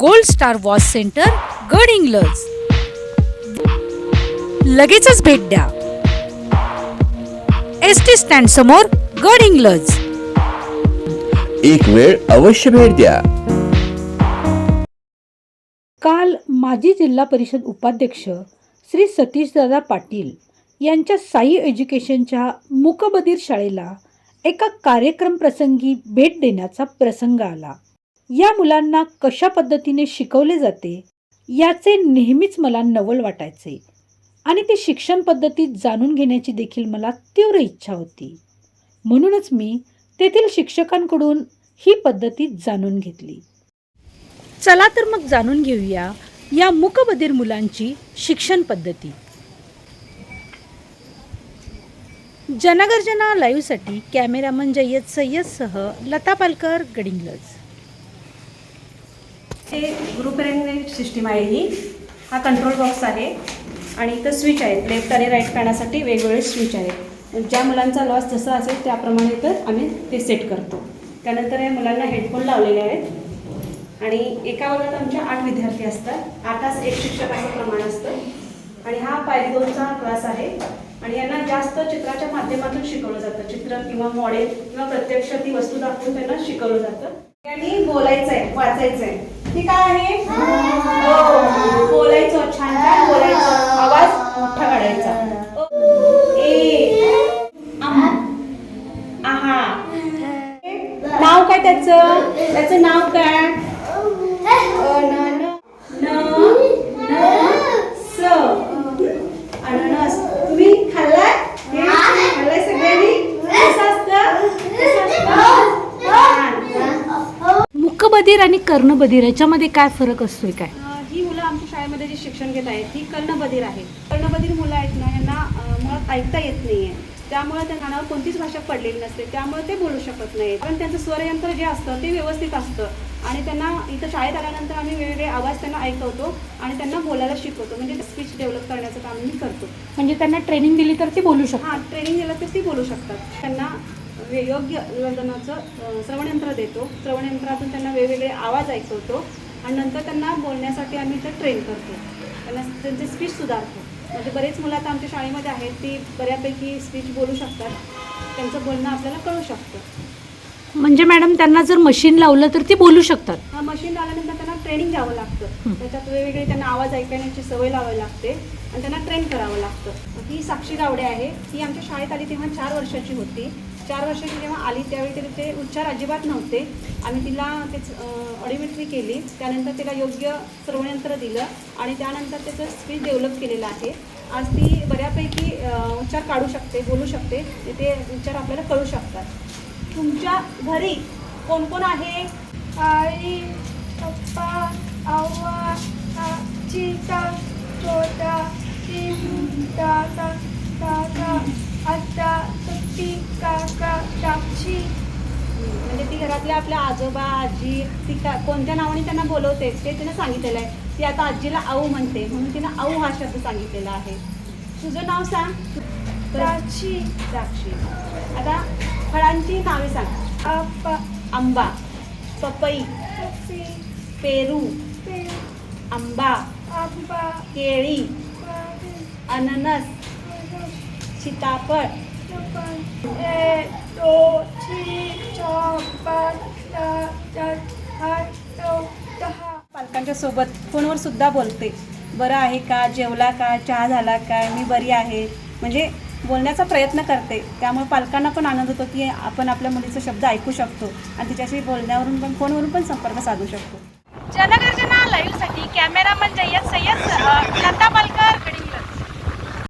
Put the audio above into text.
Gold Star watch centre गड इंग्लज. लगेचच भेट द्या. एस टी स्टँड समोर गड इंग्लज. एक वेळ अवश्य भेट द्या. काल माजी जिल्हा परिषद उपाध्यक्ष श्री सतीशदादा पाटील यांच्या साई एज्युकेशनच्या मूकबधीर शाळेला एका कार्यक्रम प्रसंगी भेट देण्याचा प्रसंग आला. या मुलांना कशा पद्धतीने शिकवले जाते याचे नेहमीच मला नवल वाटायचे. आणि ती शिक्षण पद्धतीत जाणून घेण्याची देखील मला तीव्र इच्छा होती. म्हणूनच मी तेथील शिक्षकांकडून ही पद्धती जाणून घेतली. चला तर मग जाणून घेऊया या मुकबधीर मुलांची शिक्षण पद्धती. जनगर्जना लाईव्हसाठी कॅमेरामन जय्यद सय्यदसह लता पालकर गडिंगलज. हे ग्रुप सिस्टीम आहे ही. हा कंट्रोल बॉक्स आहे. आणि इथं स्विच आहेत लेफ्ट आणि राईट करण्यासाठी वेगवेगळे स्विच आहेत. ज्या मुलांचा लॉस जसा असेल त्याप्रमाणे तर आम्ही ते सेट करतो. त्यानंतर या मुलांना हेडफोन लावलेले आहेत. आणि एका वर्गात आमच्या आठ विद्यार्थी असतात. आताच एक शिक्षकाचं प्रमाण असतं. आणि हा पायरी दोनचा क्लास आहे. आणि यांना जास्त चित्राच्या माध्यमातून शिकवलं जातं. चित्र किंवा मॉडेल किंवा प्रत्यक्ष ती वस्तू दाखवून त्यांना शिकवलं जातं. आणि बोलायचं आहे वाचायचं आहे हे काय आहे? हो. बोलायचं छान छान बोलायचं. आवाज मोठा काढायचा. ए. आहा. नाव काय त्याचं? त्याचं नाव काय अ, न, न, न, न, स. अननस तुम्ही खाल्लाय हे? खाल्लाय सगळ्यांनी कसं असतं कसं असतं? छान. मूकबधीर आणि कर्णबधीर याच्यामध्ये काय फरक असतोय काय? ही मुलं आमच्या शाळेमध्ये जे शिक्षण घेत आहेत ही कर्णबधीर आहेत. कर्णबधीर मुलं आहेत ना यांना मुळात ऐकता येत नाहीये. त्यामुळे त्या कानावर कोणतीच भाषा पडलेली नसते. त्यामुळे ते बोलू शकत नाहीत. पण त्यांचं स्वरयंत्र जे असतं ते व्यवस्थित असतं. आणि त्यांना इथं शाळेत आल्यानंतर आम्ही वेगवेगळे आवाज त्यांना ऐकवतो आणि त्यांना बोलायला शिकवतो. म्हणजे स्पीच डेव्हलप करण्याचं काम मी करतो. म्हणजे त्यांना ट्रेनिंग दिली तर ती बोलू शकतात. हां ट्रेनिंग दिलं तर ती बोलू शकतात. त्यांना वे- योग्य वर्धनाचं अ, श्रवणयंत्र देतो. श्रवणयंत्रातून त्यांना वेगवेगळे आवाज ऐकवतो आणि नंतर त्यांना बोलण्यासाठी आम्ही इथं ट्रेन करतो. त्यांना त्यांचे स्पीच सुधारतो. म्हणजे बरेच मुलं आता आमच्या शाळेमध्ये आहेत ती बऱ्यापैकी स्पीच बोलू शकतात. त्यांचं बोलणं आपल्याला कळू शकतं. म्हणजे मॅडम त्यांना जर मशीन लावलं तर ती बोलू शकतात. हा मशीन त्यांना ट्रेनिंग द्यावं लागतं. त्याच्यात वेगवेगळे त्यांना आवाज ऐकण्याची सवय लावावी लागते आणि त्यांना ट्रेन करावं लागतं. ही साक्षी गावडे आहे. ही आमच्या शाळेत आली तेव्हा चार वर्षाची होती. चार वर्षाची जेव्हा आली त्यावेळी तिला ते उच्चार अजिबात नव्हते. आम्ही तिला तेच ऑडिओमेट्री केली. त्यानंतर तिला योग्य श्रवणयंत्र दिलं आणि त्यानंतर त्याचं स्पीच डेव्हलप केलेलं आहे. आज ती बऱ्यापैकी उच्चार काढू शकते बोलू शकते. ते उच्चार आपल्याला कळू शकतात. तुमच्या घरी कोण कोण आहे? पप्पा आवा आजीचा छोटा दादा दादा आत्या सुट्टी काका साक्षी म्हणजे ती घरातल्या आपल्या आजोबा आजी ती का कोणत्या नावाने त्यांना बोलवते ते तिनं सांगितलेलं आहे. ती आता आजीला आऊ म्हणते म्हणून तिनं आऊ हा शब्द सांगितलेला आहे. तुझं नाव सांग. प्राची साक्षी. आता फळांची नावे सांग. आंबा. पपई. पेरू आंबा आंबा केळी अननस सीताफळ पालकांच्या सोबत फोनवर सुद्धा बोलते. बरं आहे का? जेवला का? चहा झाला काय मी बरी आहे. म्हणजे बोलण्याचा प्रयत्न करते. त्यामुळे पालकांना पण आनंद होतो की आपण आपल्या मुलीचा शब्द ऐकू शकतो आणि तिच्याशी बोलण्यावरून पण फोनवरून पण संपर्क साधू शकतो. जनगर्जना लाईव्हसाठी कॅमेरामन जय्यद सय्यद लता पालकर